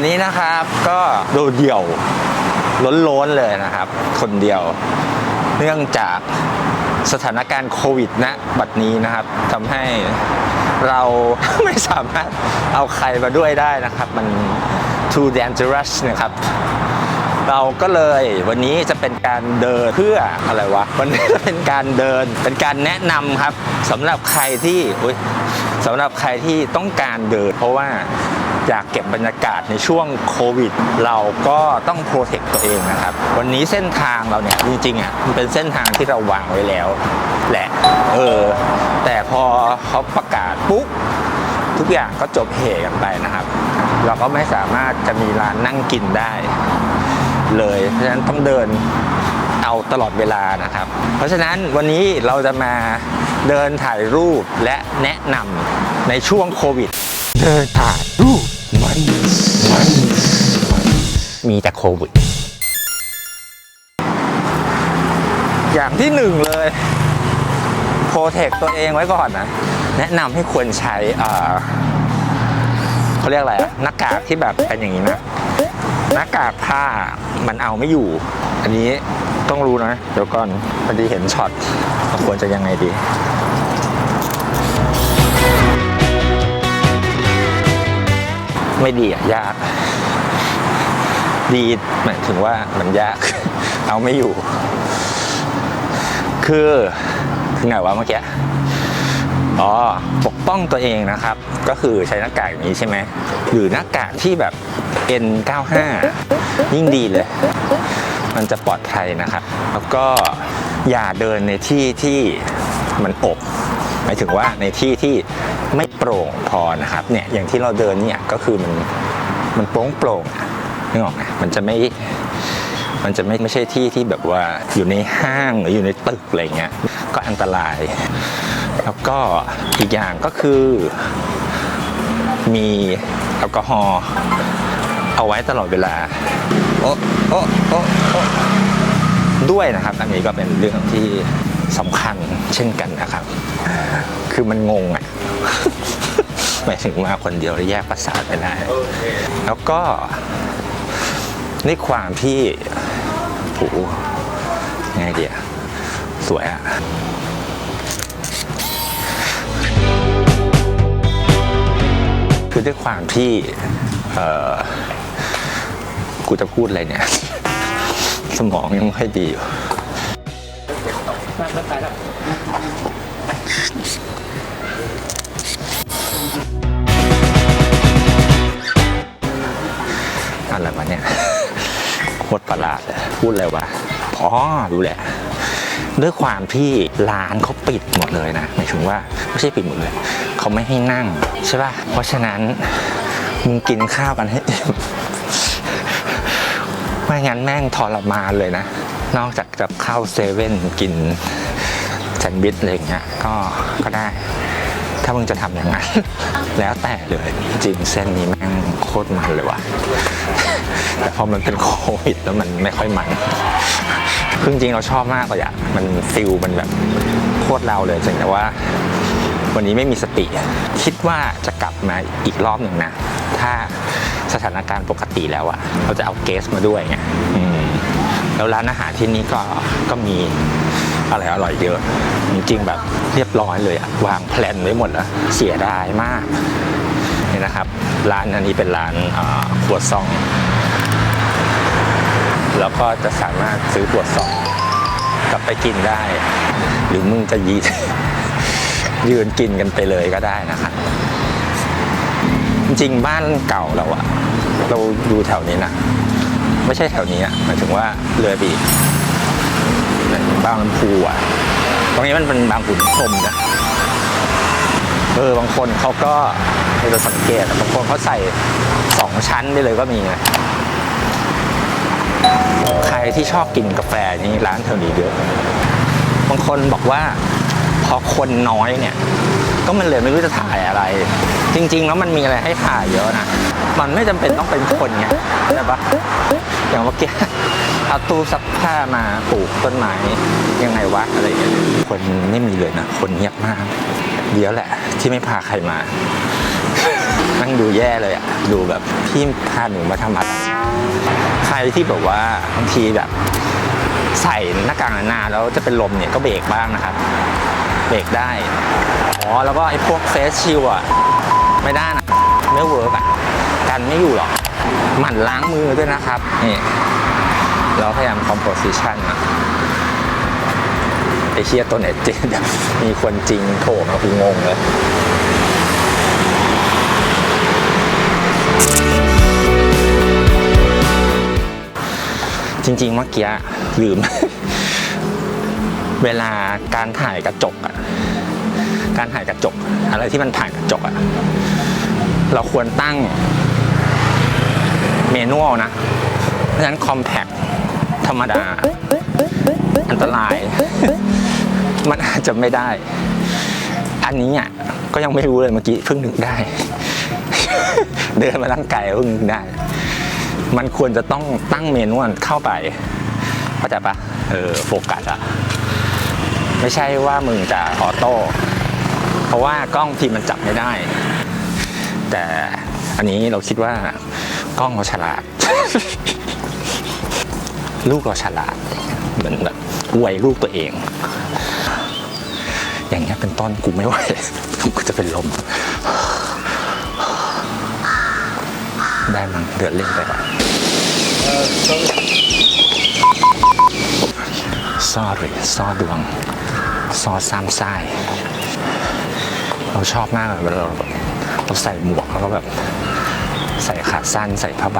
วันนี้นะครับก็โดดเดี่ยวล้นๆเลยนะครับ คนเดียว เนื่องจากสถานการณ์โควิดณบัดนี้นะครับทำให้เราไม่สามารถเอาใครมาด้วยได้นะครับ มัน too dangerous นะครับเราก็เลยวันนี้จะเป็นการเดินเพื่ออะไรวะวันนี้จะเป็นการเดินเป็นการแนะนำครับสำหรับใครที่สำหรับใครที่ต้องการเดิน เพราะว่า อยากเก็บบรรยากาศในช่วงโควิด เราก็ต้องโปรเทคตัวเองนะครับ วันนี้เส้นทางเราเนี่ยจริงๆอะมันเป็นเส้นทางที่เราวางไว้แล้วแหละ เออ แต่พอเขาประกาศปุ๊บทุกอย่างก็จบเหกันไปนะครับ เราก็ไม่สามารถจะมีร้านนั่งกินได้ เลยเพราะฉะนั้นต้องเดินเอาตลอดเวลานะครับ เพราะฉะนั้นวันนี้เราจะมาเดินถ่ายรูปและแนะนำในช่วงโควิด เดินถ่าย มีแต่โควิด อย่างที่หนึ่งเลยโปรเทคตัวเองไว้ก่อนนะ แนะนำให้ควรใช้เขาเรียกอะไรอะหน้ากากที่แบบเป็นอย่างนี้นะหน้ากากผ้ามันเอาไม่อยู่ อันนี้ต้องรู้นะ เดี๋ยวก่อนพอดีเห็นช็อตควรจะยังไงดี ไม่ดีอะยาก ดีหมายถึงว่ามันยาก เอาไม่อยู่ คือถึงไหนวะเมื่อกี้อ๋อปกป้องตัวเองนะครับ ก็คือใช้หน้ากากอย่างนี้ใช่ไหมหรือหน้ากากที่แบบ N95 ยิ่งดีเลย มันจะปลอดภัยนะครับ แล้วก็อย่าเดินในที่ที่มันอบหมายถึงว่าในที่ที่ ไม่โปร่งพอนะครับเนี่ยอย่างที่เราเดินเนี่ยก็คือมันมันโปร่งโปร่งๆอะนึกออกไหมมันจะไม่มันจะไม่ไม่ใช่ที่ที่แบบว่าอยู่ในห้างหรืออยู่ในตึกอะไรเงี้ยก็อันตราย แล้วก็อีกอย่างก็คือ มีแอลกอฮอล์เอาไว้ตลอดเวลาโอ้โอ้โอ้โอ้ด้วยนะครับ อันนี้ก็เป็นเรื่องที่สำคัญ เช่นกันนะครับ คือมันงงอะหมายถึงว่าคนเดียวแยกประสาทไม่ได้ แล้วก็ในความที่โหไงเดียสวยอะคือด้วยความที่เอ่อกูจะพูดอะไรเนี่ย สมองยังไม่ดีอยู่ อะไรวะเนี่ยโคตรประหลาดเลยพูดอะไรวะอ๋อรู้แหละด้วยความที่ร้านเขาปิดหมดเลยนะหมายถึงว่าไม่ใช่ปิดหมดเลยเขาไม่ให้นั่งใช่ป่ะเพราะฉะนั้นมึงกินข้าวกันให้อิ่มไม่งั้นแม่งทรมานเลยนะ นอกจากจะเข้าเซเว่นกิน แซนด์วิชอะไรอย่างเงี้ยก็ก็ได้ ถ้ามึงจะทำอย่างนั้น แล้วแต่เลยจริงเส้นนี้แม่งโคตรมันเลยว่ะ แต่พอมันเป็นโควิดแล้วมันไม่ค่อยมันคือจริงเราชอบมากเลยอะมันฟิลมันแบบโคตรเราเลยจริงแต่ว่า วันนี้ไม่มีสติ คิดว่าจะกลับมาอีกรอบหนึ่งนะ ถ้าสถานการณ์ปกติแล้วอะเราจะเอาเกสมาด้วยไงแล้วร้านอาหารที่นี่ก็ก็มี อะไรอร่อยเยอะ จริงๆ แบบเรียบร้อยเลยอะวางแผนไว้หมดแล้วเสียดายมากนี่นะครับ ร้านอันนี้เป็นร้านอ่าครัวซอง แล้วก็จะสามารถซื้อขวดซองกลับไปกินได้ หรือมึงจะยียืนกินกันไปเลยก็ได้นะครับจริงบ้านเก่าเราอะเราดูแถวนี้นะ ไม่ใช่แถวนี้อะหมายถึงว่าเรือบี บางลำพูอะ ตรงนี้มันเป็นบางขุนพรมนะเออบางคนเขาก็เราสังเกตบางคนเขาใส่สองชั้นไปเลยก็มีนะใครที่ชอบกินกาแฟนี่ร้านแถวนี้เยอะบางคนบอกว่าพอคนน้อยเนี่ย ก็มันเลยไม่รู้จะถ่ายอะไร จริง ๆ แล้วมันมีอะไรให้ถ่ายเยอะนะ มันไม่จำเป็นต้องเป็นคนไงใช่ปะอย่างเมื่อกี้ เอาตู้ซักผ้ามาปลูกต้นไม้ยังไงวะอะไรอย่างเงี้ยคนไม่มีเลยนะ คนเงียบมาก เดี๋ยวแหละ ที่ไม่พาใครมานั่งดูแย่เลยอะดูแบบพี่พาหนูมาทำอะไรใครที่แบบว่าบางทีแบบ ใส่หน้ากากหนาแล้วจะเป็นลมเนี่ยก็เบรกบ้างนะครับ เบรกได้อ๋อแล้วก็ไอ้พวกเฟสชิลอะไม่ได้นะไม่เวิร์กอะกันไม่อยู่หรอกหมั่นล้างมือด้วยนะครับนี่ เราพยายามคอมโพสิชันนะไอเชียตัวเน็ตจริงมีคนจริงโผล่มาคืองงเลยจริงๆเมื่อกี้ลืม เวลาการถ่ายกระจกอะการถ่ายกระจก อะไรที่มันถ่ายกระจกอะเราควรตั้งเมนูนะเพราะฉะนั้นคอมแพค ธรรมดา อันตราย มันอาจจะไม่ได้ อันนี้อะก็ยังไม่รู้เลยเมื่อกี้เพิ่งนึกได้ เดินมาตั้งไกลเพิ่งนึกได้ มันควรจะต้องตั้งเมนูเข้าไปเข้าใจปะเออโฟกัสอะไม่ใช่ว่ามึงจะออโต้เพราะว่ากล้องทีมันจับไม่ได้ แต่อันนี้เราคิดว่ากล้องเราฉลาด ลูกเราฉลาดเหมือนแบบอวยลูกตัวเอง อย่างเงี้ยเป็นต้นกูไม่ไหวกูจะเป็นลม ได้มั้งเดินเล่นไปก่อน sorry ซอดวงซอซ้ำไส้เราชอบมากเลยเวลาเราแบบเราใส่หมวกแล้วก็แบบ ใส่ขาสั้นใส่ผ้าใบ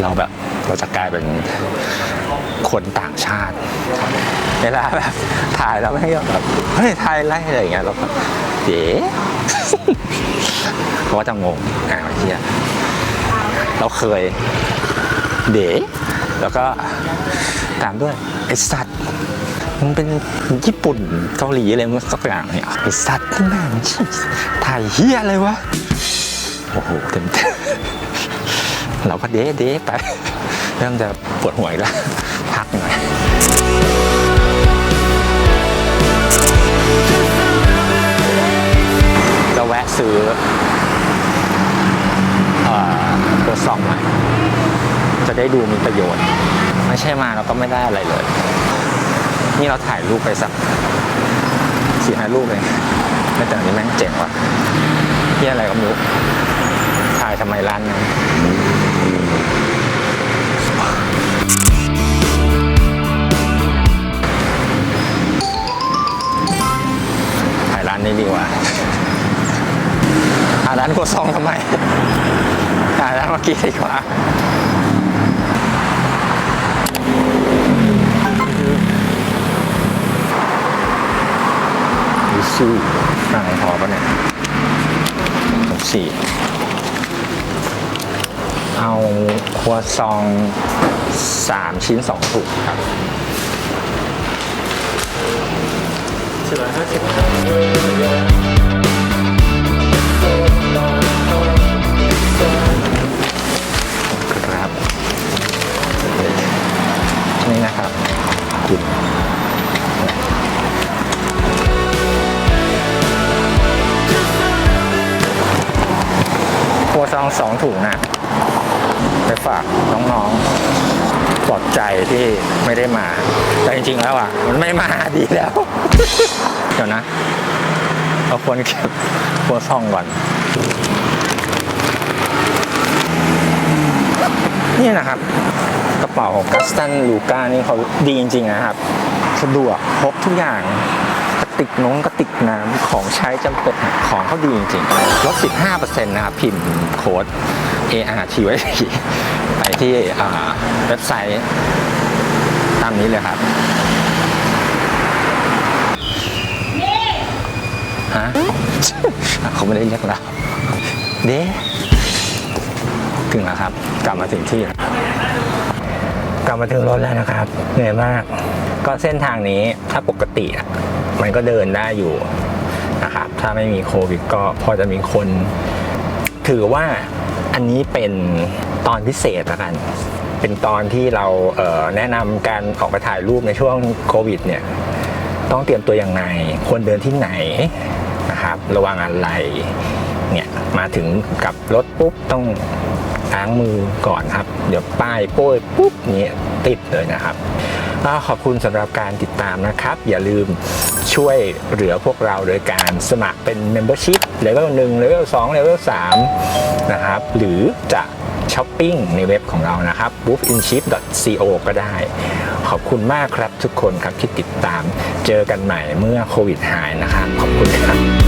เราแบบ เราจะกลายเป็นคนต่างชาติเวลาแบบถ่ายแล้วไม่ก็แบบเฮ้ยถ่ายไรอะไรอย่างเงี้ยเราก็เก๋เขาก็จะงงอ่าเฮียเราเคยเด๋แล้วก็ตามด้วยไอสัตว์มันเป็นญี่ปุ่นเกาหลีอะไรมันสักอย่างเนี่ยไอสัตว์ที่แม่งถ่ายเฮียอะไรวะโอ้โหเต็มเต็มเราก็เด๋เด๋ไป เริ่มจะปวดหัวอีกแล้ว พักหน่อยเราแวะซื้อเอ่อตัวซองหน่อยจะได้ดูมีประโยชน์ ไม่ใช่มาเราก็ไม่ได้อะไรเลย นี่เราถ่ายรูปไปสักสี่ห้ารูปเลยไม่แต่อันนี้แม่งเจ๋งว่ะที่อะไรก็ไม่รู้ถ่ายทำไมร้านนั้น นี้ดีกว่าหาร้านกัวซองทำไมหาร้านเมื่อกี้ดีกว่าดูสู้นางพอปะเนี่ยสี่เอาครัวซองสามชิ้นสองถุงครับ ครับนี่นะครับคุณครัวซองสองถุงนะ ไปฝากน้องๆ อบใจที่ไม่ได้มา แต่จริง ๆ แล้วอะ มันไม่มาดีแล้ว เดี๋ยวนะเราควรเก็บครัวซองก่อนนี่นะครับ กระเป๋าของกัสตันลูก้านี่เขาดีจริง ๆ นะครับ สะดวกพกทุกอย่างกระติกน้องกระติกน้ำของใช้จำเป็นของเขาดีจริงๆลด15%นะครับ พิมพ์โค้ด ART ไว้ ที่ไปที่อ่าเว็บไซต์ตามนี้เลยครับฮะเขาไม่ได้เรียกเราเด้ถึงแล้วครับ กลับมาถึงที่แล้วกลับมาถึงรถแล้วนะครับเหนื่อยมาก ก็เส้นทางนี้ถ้าปกติอะมันก็เดินได้อยู่นะครับ ถ้าไม่มีโควิดก็พอจะมีคน ถือว่าอันนี้เป็น ตอนพิเศษละกัน เป็นตอนที่เราเแนะนำการออกไปถ่ายรูปในช่วงโควิดเนี่ยต้องเตรียมตัวอยังไงควรเดินที่ไหนนะครับ ระวังอะไรเนี่ยมาถึงกับรถปุ๊บต้องล้างมือก่อนครับ เดี๋ยวป้ายโป้ยปุ๊บเนี่ยติดเลยนะครับก็ขอบคุณสำหรับการติดตามนะครับ อย่าลืมช่วยเหลือพวกเราโดยการสมัครเป็น Membership เลเวล1เลเวล2เลเวล3นะครับ หรือจะ ช้อปปิ้งในเว็บของเรานะครับ woofinship.co ก็ได้ ขอบคุณมากครับทุกคนครับที่ติดตาม เจอกันใหม่เมื่อโควิดหายนะครับ ขอบคุณครับ